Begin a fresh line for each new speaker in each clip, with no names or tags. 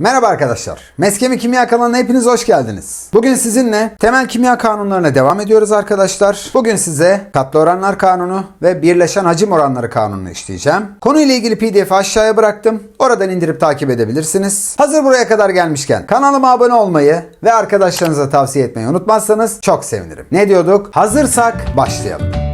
Merhaba arkadaşlar. Meskemi Kimya kanalına hepiniz hoş geldiniz. Bugün sizinle temel kimya kanunlarına devam ediyoruz arkadaşlar. Bugün size katlı oranlar kanunu ve birleşen hacim oranları kanununu işleyeceğim. Konuyla ilgili pdf'i aşağıya bıraktım. Oradan indirip takip edebilirsiniz. Hazır buraya kadar gelmişken kanalıma abone olmayı ve arkadaşlarınıza tavsiye etmeyi unutmazsanız çok sevinirim. Ne diyorduk? Hazırsak başlayalım.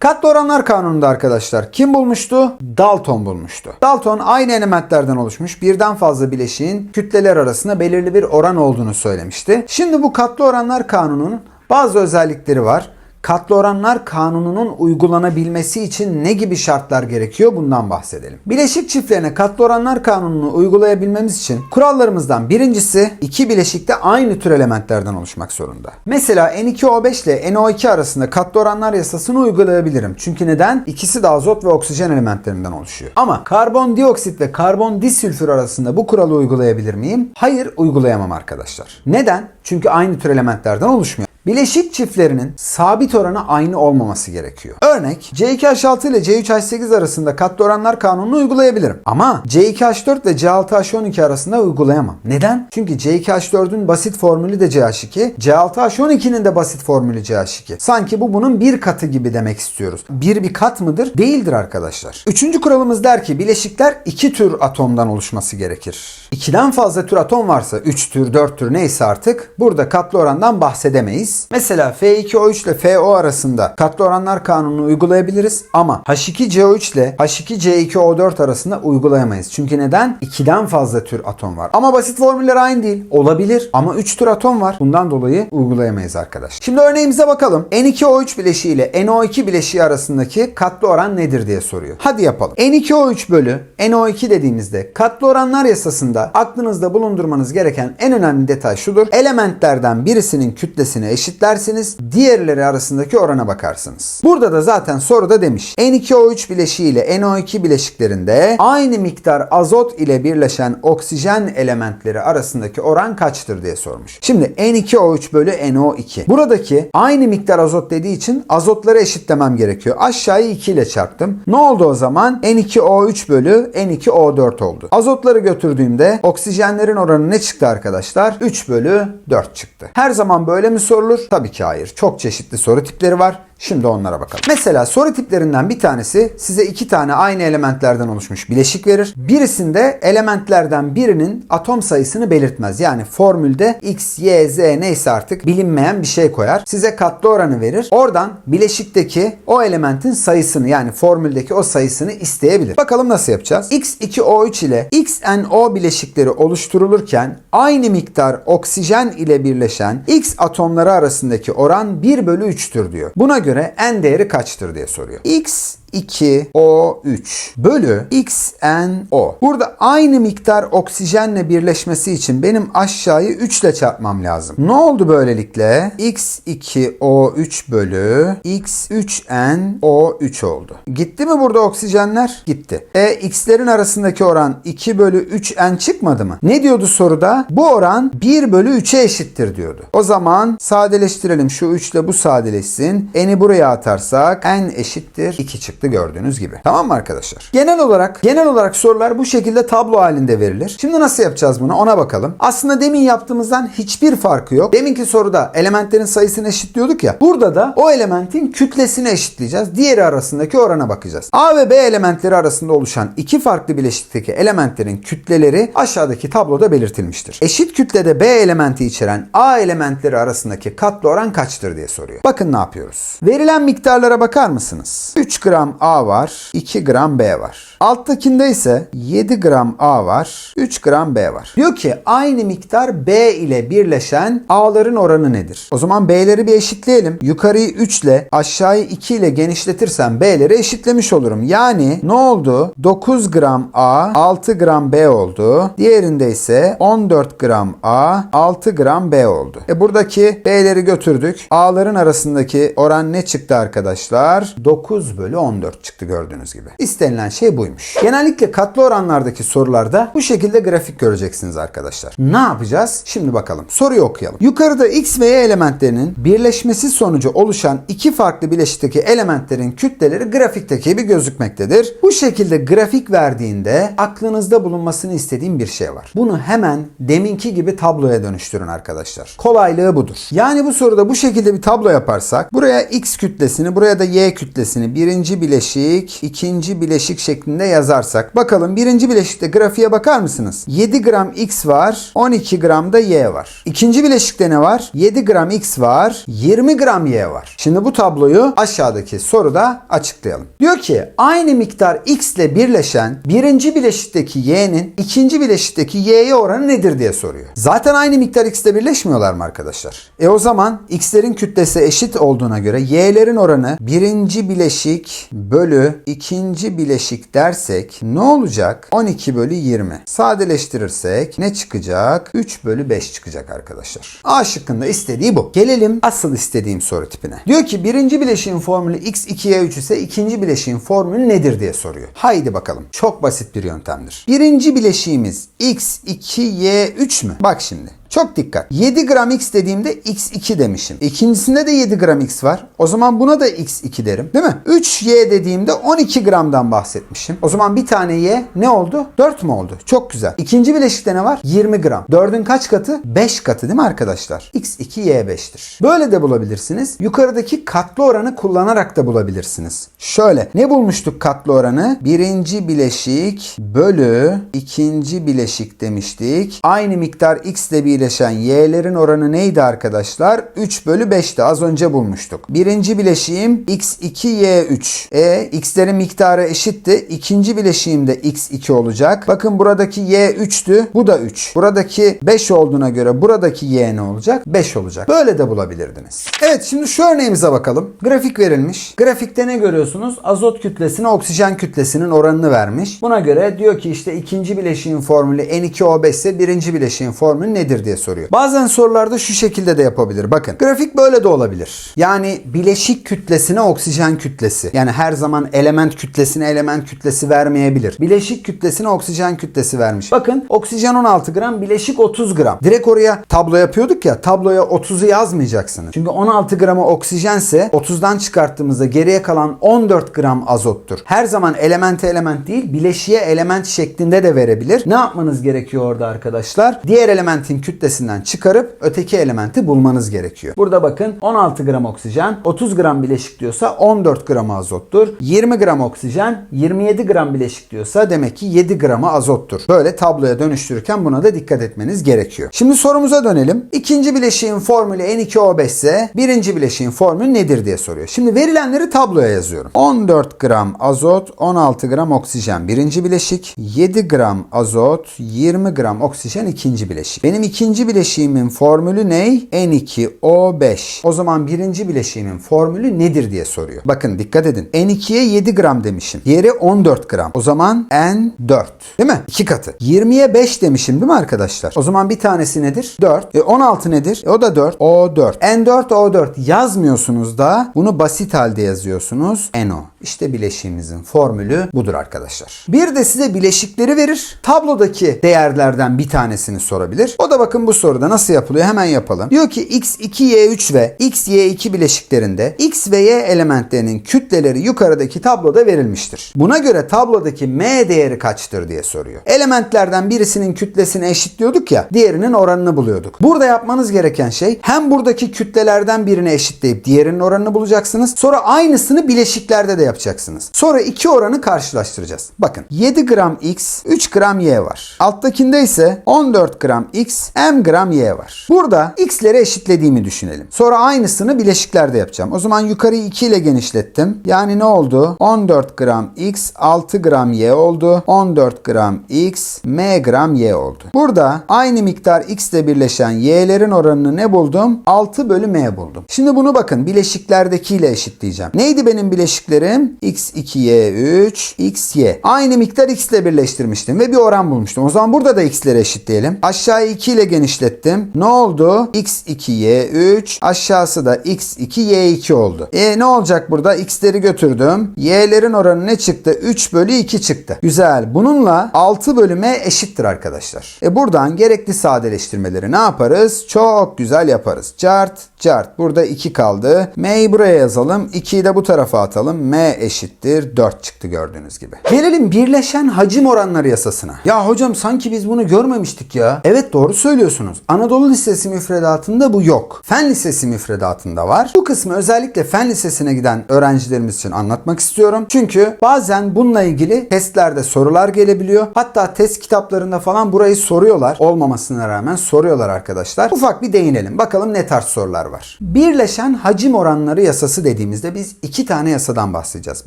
Katlı oranlar kanununda arkadaşlar kim bulmuştu? Dalton bulmuştu. Dalton aynı elementlerden oluşmuş birden fazla bileşiğin kütleler arasında belirli bir oran olduğunu söylemişti. Şimdi bu katlı oranlar kanununun bazı özellikleri var. Katlı oranlar kanununun uygulanabilmesi için ne gibi şartlar gerekiyor bundan bahsedelim. Bileşik çiftlerine katlı oranlar kanununu uygulayabilmemiz için kurallarımızdan birincisi iki bileşikte aynı tür elementlerden oluşmak zorunda. Mesela N2O5 ile NO2 arasında katlı oranlar yasasını uygulayabilirim. Çünkü neden? İkisi de azot ve oksijen elementlerinden oluşuyor. Ama karbondioksit ve karbon disülfür arasında bu kuralı uygulayabilir miyim? Hayır uygulayamam arkadaşlar. Neden? Çünkü aynı tür elementlerden oluşmuyor. Bileşik çiftlerinin sabit oranı aynı olmaması gerekiyor. Örnek C2H6 ile C3H8 arasında katlı oranlar kanununu uygulayabilirim. Ama C2H4 ve C6H12 arasında uygulayamam. Neden? Çünkü C2H4'ün basit formülü de CH2, C6H12'nin de basit formülü CH2. Sanki bu bunun bir katı gibi demek istiyoruz. Bir bir kat mıdır? Değildir arkadaşlar. Üçüncü kuralımız der ki bileşikler iki tür atomdan oluşması gerekir. İkiden fazla tür atom varsa 3 tür 4 tür neyse artık burada katlı orandan bahsedemeyiz. Mesela F2O3 ile FO arasında katlı oranlar kanununu uygulayabiliriz ama H2CO3 ile H2C2O4 arasında uygulayamayız. Çünkü neden? 2'den fazla tür atom var. Ama basit formüller aynı değil. Olabilir ama 3 tür atom var. Bundan dolayı uygulayamayız arkadaş. Şimdi örneğimize bakalım. N2O3 bileşiği ile NO2 bileşiği arasındaki katlı oran nedir diye soruyor. Hadi yapalım. N2O3 bölü NO2 dediğimizde katlı oranlar yasasında aklınızda bulundurmanız gereken en önemli detay şudur. Elementlerden birisinin kütlesini eşitlersiniz. Diğerleri arasındaki orana bakarsınız. Burada da zaten soruda demiş. N2O3 bileşiği ile NO2 bileşiklerinde aynı miktar azot ile birleşen oksijen elementleri arasındaki oran kaçtır diye sormuş. Şimdi N2O3 bölü NO2. Buradaki aynı miktar azot dediği için azotları eşitlemem gerekiyor. Aşağıyı 2 ile çarptım. Ne oldu o zaman? N2O3 bölü N2O4 oldu. Azotları götürdüğümde oksijenlerin oranı ne çıktı arkadaşlar? 3 bölü 4 çıktı. Her zaman böyle mi sorulur? Tabii ki hayır. Çok çeşitli soru tipleri var. Şimdi onlara bakalım. Mesela soru tiplerinden bir tanesi size iki tane aynı elementlerden oluşmuş bileşik verir. Birisinde elementlerden birinin atom sayısını belirtmez. Yani formülde X, Y, Z neyse artık bilinmeyen bir şey koyar. Size katlı oranı verir. Oradan bileşikteki o elementin sayısını yani formüldeki o sayısını isteyebilir. Bakalım nasıl yapacağız? X2O3 ile XNO bileşikleri oluşturulurken aynı miktar oksijen ile birleşen X atomları arasındaki oran 1 bölü 3'tür diyor. Buna göre göre n değeri kaçtır diye soruyor. X 2O3 bölü XNO. Burada aynı miktar oksijenle birleşmesi için benim aşağıyı 3 ile çarpmam lazım. Ne oldu böylelikle? X2O3 bölü X3NO3 oldu. Gitti mi burada oksijenler? Gitti. E X'lerin arasındaki oran 2 bölü 3N çıkmadı mı? Ne diyordu soruda? Bu oran 1 bölü 3'e eşittir diyordu. O zaman sadeleştirelim. Şu 3 ile bu sadeleşsin. N'i buraya atarsak N eşittir 2 çıktı gördüğünüz gibi. Tamam mı arkadaşlar? Genel olarak genel olarak sorular bu şekilde tablo halinde verilir. Şimdi nasıl yapacağız bunu ona bakalım. Aslında demin yaptığımızdan hiçbir farkı yok. Deminki soruda elementlerin sayısını eşitliyorduk ya. Burada da o elementin kütlesini eşitleyeceğiz. Diğeri arasındaki orana bakacağız. A ve B elementleri arasında oluşan iki farklı bileşikteki elementlerin kütleleri aşağıdaki tabloda belirtilmiştir. Eşit kütlede B elementi içeren A elementleri arasındaki katlı oran kaçtır diye soruyor. Bakın ne yapıyoruz. Verilen miktarlara bakar mısınız? 3 gram A var, 2 gram B var. Alttakinde ise 7 gram A var, 3 gram B var. Diyor ki aynı miktar B ile birleşen A'ların oranı nedir? O zaman B'leri bir eşitleyelim. Yukarıyı 3 ile aşağıyı 2 ile genişletirsem B'leri eşitlemiş olurum. Yani ne oldu? 9 gram A, 6 gram B oldu. Diğerinde ise 14 gram A, 6 gram B oldu. E buradaki B'leri götürdük. A'ların arasındaki oran ne çıktı arkadaşlar? 9 bölü 14 çıktı gördüğünüz gibi. İstenilen şey buymuş. Genellikle katlı oranlardaki sorularda bu şekilde grafik göreceksiniz arkadaşlar. Ne yapacağız? Şimdi bakalım. Soruyu okuyalım. Yukarıda x ve y elementlerinin birleşmesi sonucu oluşan iki farklı bileşikteki elementlerin kütleleri grafikteki gibi gözükmektedir. Bu şekilde grafik verdiğinde aklınızda bulunmasını istediğim bir şey var. Bunu hemen deminki gibi tabloya dönüştürün arkadaşlar. Kolaylığı budur. Yani bu soruda bu şekilde bir tablo yaparsak buraya x kütlesini buraya da y kütlesini birinci bileşik ikinci bileşik şeklinde yazarsak bakalım birinci bileşikte grafiğe bakar mısınız? 7 gram x var 12 gram da y var. İkinci bileşikte ne var? 7 gram x var 20 gram y var. Şimdi bu tabloyu aşağıdaki soruda açıklayalım. Diyor ki aynı miktar x ile birleşen birinci bileşikteki y'nin ikinci bileşikteki y'ye oranı nedir diye soruyor. Zaten aynı miktar x ile birleşmiyorlar mı arkadaşlar? E o zaman x'lerin kütlesi eşit olduğuna göre y'lerin oranı birinci bileşik bölü ikinci bileşik dersek ne olacak? 12 bölü 20. Sadeleştirirsek ne çıkacak? 3 bölü 5 çıkacak arkadaşlar. A şıkkında istediği bu. Gelelim asıl istediğim soru tipine. Diyor ki birinci bileşiğin formülü x2y3 ise ikinci bileşiğin formülü nedir diye soruyor. Haydi bakalım. Çok basit bir yöntemdir. Birinci bileşiğimiz x2y3 mü? Bak şimdi. Çok dikkat. 7 gram x dediğimde x2 demişim. İkincisinde de 7 gram x var. O zaman buna da x2 derim. Değil mi? 3y dediğimde 12 gramdan bahsetmişim. O zaman bir tane y ne oldu? 4 mü oldu? Çok güzel. İkinci bileşikte ne var? 20 gram. 4'ün kaç katı? 5 katı değil mi arkadaşlar? x2 y5'tir. Böyle de bulabilirsiniz. Yukarıdaki katlı oranı kullanarak da bulabilirsiniz. Şöyle. Ne bulmuştuk katlı oranı? Birinci bileşik bölü ikinci bileşik demiştik. Aynı miktar x ile bir birleşen y'lerin oranı neydi arkadaşlar? 3 bölü 5'ti. Az önce bulmuştuk. Birinci bileşiğim x2 y3. E x'lerin miktarı eşitti. İkinci bileşiğim de x2 olacak. Bakın buradaki y 3'tü. Bu da 3. Buradaki 5 olduğuna göre buradaki y ne olacak? 5 olacak. Böyle de bulabilirdiniz. Evet şimdi şu örneğimize bakalım. Grafik verilmiş. Grafikte ne görüyorsunuz? Azot kütlesine oksijen kütlesinin oranını vermiş. Buna göre diyor ki işte ikinci bileşiğin formülü N2O5 ise birinci bileşiğin formülü nedir diye soruyor. Bazen sorularda şu şekilde de yapabilir. Bakın grafik böyle de olabilir. Yani bileşik kütlesine oksijen kütlesi. Yani her zaman element kütlesine element kütlesi vermeyebilir. Bileşik kütlesine oksijen kütlesi vermiş. Bakın oksijen 16 gram, bileşik 30 gram. Direkt oraya tablo yapıyorduk ya tabloya 30'u yazmayacaksınız. Çünkü 16 gramı oksijense 30'dan çıkarttığımızda geriye kalan 14 gram azottur. Her zaman elemente element değil bileşiğe element şeklinde de verebilir. Ne yapmanız gerekiyor orada arkadaşlar? Diğer elementin kütlesinden çıkarıp öteki elementi bulmanız gerekiyor. Burada bakın 16 gram oksijen 30 gram bileşik diyorsa 14 gram azottur. 20 gram oksijen 27 gram bileşik diyorsa demek ki 7 gramı azottur. Böyle tabloya dönüştürürken buna da dikkat etmeniz gerekiyor. Şimdi sorumuza dönelim. İkinci bileşiğin formülü N2O5 ise birinci bileşiğin formülü nedir diye soruyor. Şimdi verilenleri tabloya yazıyorum. 14 gram azot 16 gram oksijen birinci bileşik 7 gram azot 20 gram oksijen ikinci bileşik. Benim ikinci bileşiğimin formülü ne? N2O5. O zaman birinci bileşiğimin formülü nedir diye soruyor. Bakın dikkat edin. N2'ye 7 gram demişim. Diğeri 14 gram. O zaman N4. Değil mi? 2 katı. 20'ye 5 demişim değil mi arkadaşlar? O zaman bir tanesi nedir? 4. E 16 nedir? E o da 4. O4. N4 O4 yazmıyorsunuz da bunu basit halde yazıyorsunuz. NO. İşte bileşiğimizin formülü budur arkadaşlar. Bir de size bileşikleri verir. Tablodaki değerlerden bir tanesini sorabilir. O da bakın bu soruda nasıl yapılıyor hemen yapalım. Diyor ki x2y3 ve xy2 bileşiklerinde x ve y elementlerinin kütleleri yukarıdaki tabloda verilmiştir. Buna göre tablodaki m değeri kaçtır diye soruyor. Elementlerden birisinin kütlesini eşitliyorduk ya diğerinin oranını buluyorduk. Burada yapmanız gereken şey hem buradaki kütlelerden birini eşitleyip diğerinin oranını bulacaksınız. Sonra aynısını bileşiklerde de yapacaksınız. Sonra iki oranı karşılaştıracağız. Bakın 7 gram x 3 gram y var. Alttakinde ise 14 gram x m gram y var. Burada x'leri eşitlediğimi düşünelim. Sonra aynısını bileşiklerde yapacağım. O zaman yukarıyı 2 ile genişlettim. Yani ne oldu? 14 gram x 6 gram y oldu. 14 gram x m gram y oldu. Burada aynı miktar x ile birleşen y'lerin oranını ne buldum? 6 bölü m buldum. Şimdi bunu bakın bileşiklerdekiyle eşitleyeceğim. Neydi benim bileşiklerim? x2y3, xy. Aynı miktar x ile birleştirmiştim ve bir oran bulmuştum. O zaman burada da x'leri eşitleyelim. Aşağıya 2 ile genişlettim. Ne oldu? x2 y3 aşağısı da x2 y2 oldu. E ne olacak burada? x'leri götürdüm. y'lerin oranı ne çıktı? 3 bölü 2 çıktı. Güzel. Bununla 6 bölü m eşittir arkadaşlar. E buradan gerekli sadeleştirmeleri ne yaparız? Çok güzel yaparız. Cart cart. Burada 2 kaldı. m'yi buraya yazalım. 2'yi de bu tarafa atalım. m eşittir 4 çıktı gördüğünüz gibi. Gelelim birleşen hacim oranları yasasına. Ya hocam sanki biz bunu görmemiştik ya. Evet doğru söylüyorsunuz. Anadolu Lisesi müfredatında bu yok. Fen Lisesi müfredatında var. Bu kısmı özellikle Fen Lisesi'ne giden öğrencilerimiz için anlatmak istiyorum. Çünkü bazen bununla ilgili testlerde sorular gelebiliyor. Hatta test kitaplarında falan burayı soruyorlar. Olmamasına rağmen soruyorlar arkadaşlar. Ufak bir değinelim. Bakalım ne tarz sorular var. Birleşen hacim oranları yasası dediğimizde biz iki tane yasadan bahsedeceğiz.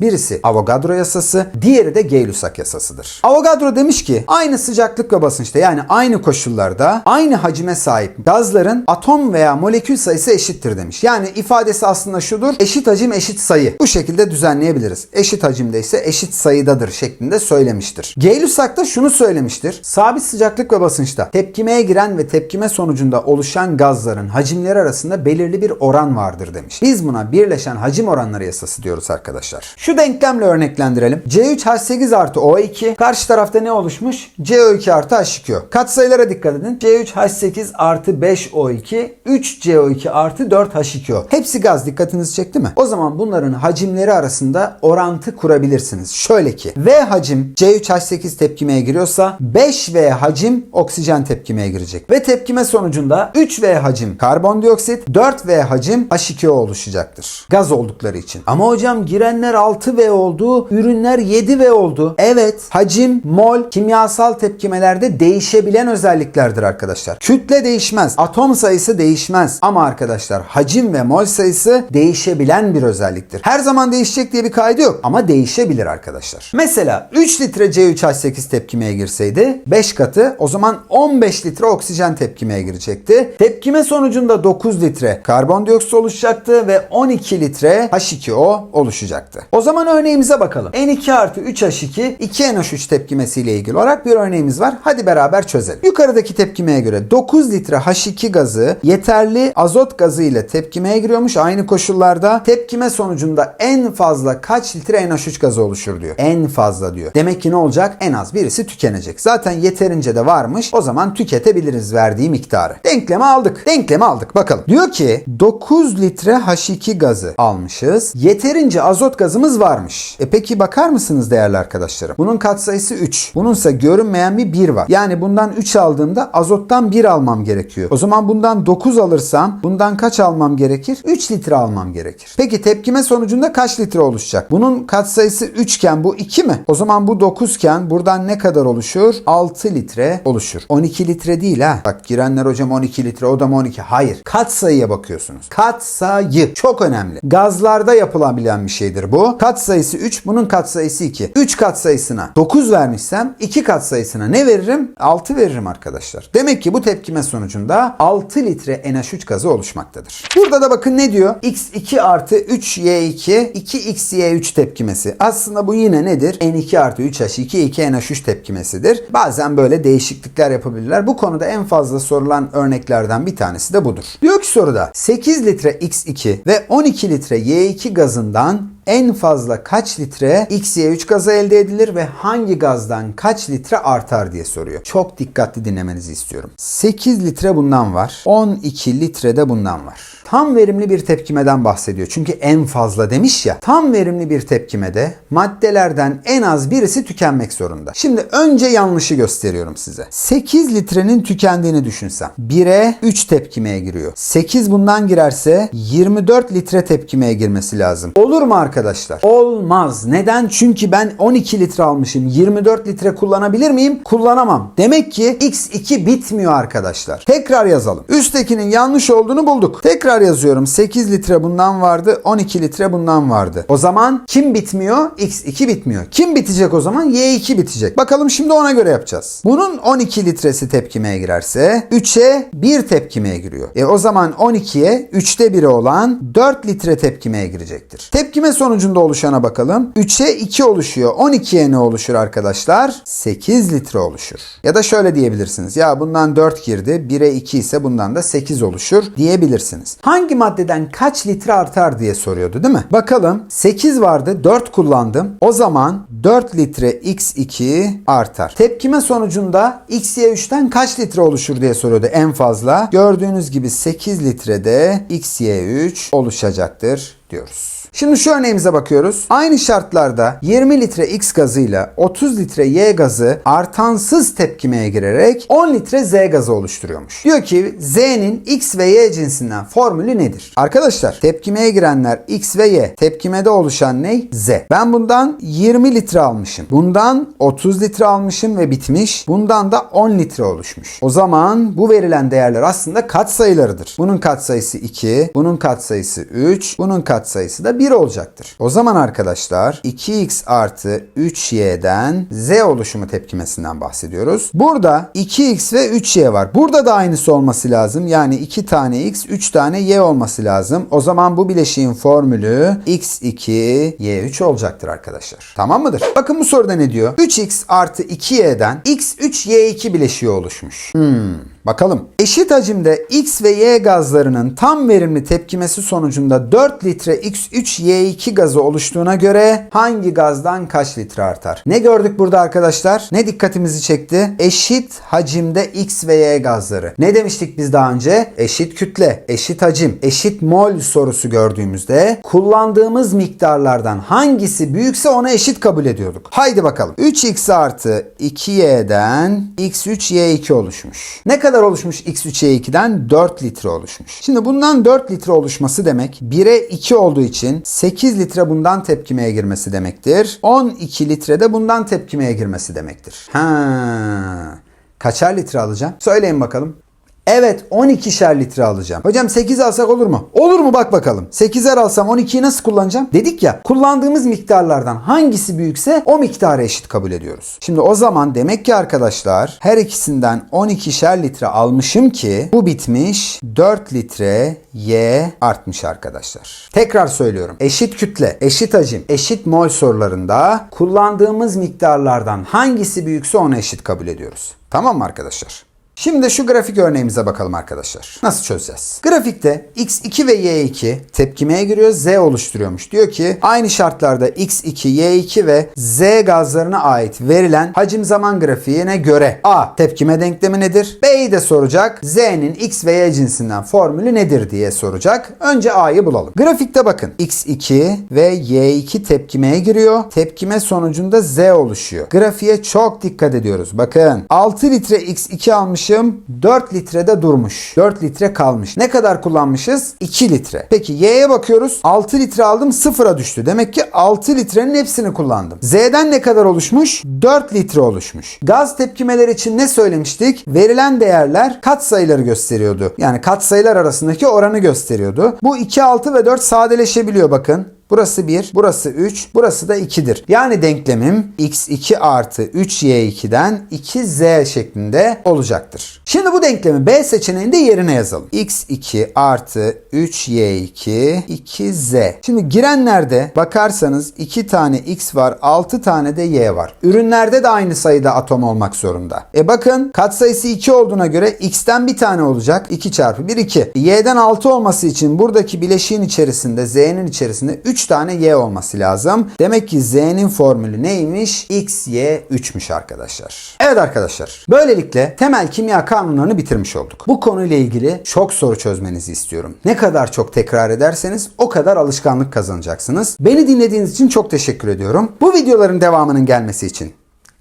Birisi Avogadro yasası, diğeri de Gay-Lussac yasasıdır. Avogadro demiş ki aynı sıcaklık ve basınçta yani aynı koşullarda aynı hacime sahip gazların atom veya molekül sayısı eşittir demiş. Yani ifadesi aslında şudur. Eşit hacim eşit sayı. Bu şekilde düzenleyebiliriz. Eşit hacimde ise eşit sayıdadır şeklinde söylemiştir. Gay-Lussac da şunu söylemiştir. Sabit sıcaklık ve basınçta tepkimeye giren ve tepkime sonucunda oluşan gazların hacimleri arasında belirli bir oran vardır demiş. Biz buna birleşen hacim oranları yasası diyoruz arkadaşlar. Şu denklemle örneklendirelim. C3H8 artı O2 karşı tarafta ne oluşmuş? CO2 artı H2O. Katsayılara dikkat edin. C3H8 artı 5O2 3CO2 artı 4H2O. Hepsi gaz dikkatinizi çekti mi? O zaman bunların hacimleri arasında orantı kurabilirsiniz. Şöyle ki V hacim C3H8 tepkimeye giriyorsa 5V hacim oksijen tepkimeye girecek. Ve tepkime sonucunda 3V hacim karbondioksit 4V hacim H2O oluşacaktır. Gaz oldukları için. Ama hocam girenler 6V oldu, ürünler 7V oldu. Evet, hacim, mol, kimyasal tepkimelerde değişebilen özelliklerdir arkadaşlar. Kütle değişmez, atom sayısı değişmez. Ama arkadaşlar hacim ve mol sayısı değişebilen bir özelliktir. Her zaman değişecek diye bir kaydı yok ama değişebilir arkadaşlar. Mesela 3 litre C3H8 tepkimeye girseydi 5 katı o zaman 15 litre oksijen tepkimeye girecekti. Tepkime sonucunda 9 litre karbondioksit oluşacaktı ve 12 litre H2O oluşacaktı. O zaman örneğimize bakalım. N2 artı 3H2 2NH3 tepkimesiyle ilgili olarak bir örneğimiz var. Hadi beraber çözelim. Yukarıdaki tepkimeye göre 9 litre H2 gazı yeterli azot gazı ile tepkimeye giriyormuş aynı koşullarda. Tepkime sonucunda en fazla kaç litre NH3 gazı oluşur diyor. En fazla diyor. Demek ki ne olacak? En az birisi tükenecek. Zaten yeterince de varmış. O zaman tüketebiliriz verdiği miktarı. Denklemi aldık. Denklemi aldık. Bakalım. Diyor ki 9 litre H2 gazı almışız. Yeterince azot gazımız varmış. E peki bakar mısınız değerli arkadaşlarım? Bunun katsayısı 3. Bununsa görünmeyen bir 1 var. Yani bundan 3 aldığımda azottan 1 almam gerekiyor. O zaman bundan 9 alırsam bundan kaç almam gerekir? 3 litre almam gerekir. Peki tepkime sonucunda kaç litre oluşacak? Bunun katsayısı 3 iken bu 2 mi? O zaman bu 9 iken buradan ne kadar oluşur? 6 litre oluşur. 12 litre değil ha. Bak girenler hocam 12 litre o da mı 12? Hayır. Katsayıya bakıyorsunuz. Katsayı. Çok önemli. Gazlarda yapılabilen bir şeydir bu. Katsayısı 3. Bunun katsayısı 2. 3 katsayısına 9 vermişsem 2 katsayısına ne veririm? 6 veririm arkadaşlar. Demek ki bu tepkime sonucunda 6 litre NH3 gazı oluşmaktadır. Burada da bakın ne diyor? X2 artı 3Y2 2XY3 tepkimesi. Aslında bu yine nedir? N2 artı 3H2 2NH3 tepkimesidir. Bazen böyle değişiklikler yapabilirler. Bu konuda en fazla sorulan örneklerden bir tanesi de budur. Diyor ki soruda 8 litre X2 ve 12 litre Y2 gazından en fazla kaç litre XY3 gazı elde edilir ve hangi gazdan kaç litre artar diye soruyor. Çok dikkatli dinlemenizi istiyorum. 8 litre bundan var. 12 litre de bundan var. Tam verimli bir tepkimeden bahsediyor. Çünkü en fazla demiş ya. Tam verimli bir tepkimede maddelerden en az birisi tükenmek zorunda. Şimdi önce yanlışı gösteriyorum size. 8 litrenin tükendiğini düşünsem. 1'e 3 tepkimeye giriyor. 8 bundan girerse 24 litre tepkimeye girmesi lazım. Olur mu arkadaşlar? Olmaz. Neden? Çünkü ben 12 litre almışım. 24 litre kullanabilir miyim? Kullanamam. Demek ki X2 bitmiyor arkadaşlar. Tekrar yazalım. Üsttekinin yanlış olduğunu bulduk. Tekrar Tekrar yazıyorum. 8 litre bundan vardı. 12 litre bundan vardı. O zaman kim bitmiyor? X2 bitmiyor. Kim bitecek o zaman? Y2 bitecek. Bakalım şimdi ona göre yapacağız. Bunun 12 litresi tepkimeye girerse 3'e 1 tepkimeye giriyor. E o zaman 12'ye 3'te 1'i olan 4 litre tepkimeye girecektir. Tepkime sonucunda oluşana bakalım. 3'e 2 oluşuyor. 12'ye ne oluşur arkadaşlar? 8 litre oluşur. Ya da şöyle diyebilirsiniz. Ya bundan 4 girdi. 1'e 2 ise bundan da 8 oluşur diyebilirsiniz. Hangi maddeden kaç litre artar diye soruyordu değil mi? Bakalım 8 vardı 4 kullandım. O zaman 4 litre X2 artar. Tepkime sonucunda XY3'ten kaç litre oluşur diye soruyordu en fazla. Gördüğünüz gibi 8 litrede XY3 oluşacaktır diyoruz. Şimdi şu örneğimize bakıyoruz. Aynı şartlarda 20 litre X gazıyla 30 litre Y gazı artansız tepkimeye girerek 10 litre Z gazı oluşturuyormuş. Diyor ki Z'nin X ve Y cinsinden formülü nedir? Arkadaşlar tepkimeye girenler X ve Y. Tepkimede oluşan ne? Z. Ben bundan 20 litre almışım. Bundan 30 litre almışım ve bitmiş. Bundan da 10 litre oluşmuş. O zaman bu verilen değerler aslında katsayılarıdır. Bunun katsayısı 2, bunun katsayısı 3, bunun katsayısı da 1 olacaktır. O zaman arkadaşlar 2x artı 3y'den z oluşumu tepkimesinden bahsediyoruz. Burada 2x ve 3y var. Burada da aynısı olması lazım. Yani 2 tane x, 3 tane y olması lazım. O zaman bu bileşiğin formülü x2, y3 olacaktır arkadaşlar. Tamam mıdır? Bakın bu soruda ne diyor? 3x artı 2y'den x3, y2 bileşiği oluşmuş. Hmm. Bakalım. Eşit hacimde X ve Y gazlarının tam verimli tepkimesi sonucunda 4 litre X3Y2 gazı oluştuğuna göre hangi gazdan kaç litre artar? Ne gördük burada arkadaşlar? Ne dikkatimizi çekti? Eşit hacimde X ve Y gazları. Ne demiştik biz daha önce? Eşit kütle, eşit hacim, eşit mol sorusu gördüğümüzde kullandığımız miktarlardan hangisi büyükse ona eşit kabul ediyorduk. Haydi bakalım. 3x artı 2y'den x3y2 oluşmuş. Ne kadar oluşmuş x3y2'den? 4 litre oluşmuş. Şimdi bundan 4 litre oluşması demek 1'e 2 olduğu için 8 litre bundan tepkimeye girmesi demektir. 12 litre de bundan tepkimeye girmesi demektir. Ha. Kaçar litre alacağım? Söyleyin bakalım. Evet 12'şer litre alacağım. Hocam 8 alsak olur mu? Olur mu bak bakalım. 8'er alsam 12'yi nasıl kullanacağım? Dedik ya kullandığımız miktarlardan hangisi büyükse o miktarı eşit kabul ediyoruz. Şimdi o zaman demek ki arkadaşlar her ikisinden 12'şer litre almışım ki bu bitmiş 4 litre Y artmış arkadaşlar. Tekrar söylüyorum. Eşit kütle, eşit hacim, eşit mol sorularında kullandığımız miktarlardan hangisi büyükse ona eşit kabul ediyoruz. Tamam mı arkadaşlar? Şimdi şu grafik örneğimize bakalım arkadaşlar. Nasıl çözeceğiz? Grafikte x2 ve y2 tepkimeye giriyor z oluşturuyormuş. Diyor ki aynı şartlarda x2, y2 ve z gazlarına ait verilen hacim zaman grafiğine göre a tepkime denklemi nedir? B'yi de soracak. z'nin x ve y cinsinden formülü nedir diye soracak. Önce a'yı bulalım. Grafikte bakın x2 ve y2 tepkimeye giriyor. Tepkime sonucunda z oluşuyor. Grafiğe çok dikkat ediyoruz. Bakın 6 litre x2 almış almışım. 4 litrede durmuş. 4 litre kalmış. Ne kadar kullanmışız? 2 litre. Peki Y'ye bakıyoruz. 6 litre aldım sıfıra düştü. Demek ki 6 litrenin hepsini kullandım. Z'den ne kadar oluşmuş? 4 litre oluşmuş. Gaz tepkimeler için ne söylemiştik? Verilen değerler katsayıları gösteriyordu. Yani katsayılar arasındaki oranı gösteriyordu. Bu 2, 6 ve 4 sadeleşebiliyor bakın. Burası 1, burası 3, burası da 2'dir. Yani denklemim x2 artı 3y2'den 2z şeklinde olacaktır. Şimdi bu denklemi B seçeneğinde yerine yazalım. x2 artı 3y2 2z. Şimdi girenlerde bakarsanız 2 tane x var, 6 tane de y var. Ürünlerde de aynı sayıda atom olmak zorunda. E bakın katsayısı 2 olduğuna göre x'ten bir tane olacak. 2 çarpı 1 2. Y'den 6 olması için buradaki bileşiğin içerisinde z'nin içerisinde 3 tane y olması lazım. Demek ki z'nin formülü neymiş? x, y, 3'müş arkadaşlar. Evet arkadaşlar. Böylelikle temel kimya kanunlarını bitirmiş olduk. Bu konuyla ilgili çok soru çözmenizi istiyorum. Ne kadar çok tekrar ederseniz o kadar alışkanlık kazanacaksınız. Beni dinlediğiniz için çok teşekkür ediyorum. Bu videoların devamının gelmesi için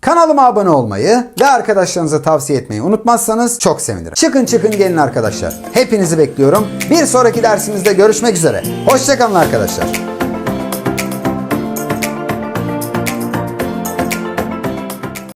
Kanalıma abone olmayı ve arkadaşlarınıza tavsiye etmeyi unutmazsanız çok sevinirim. Çıkın çıkın gelin arkadaşlar. Hepinizi bekliyorum. Bir sonraki dersimizde görüşmek üzere. Hoşçakalın arkadaşlar.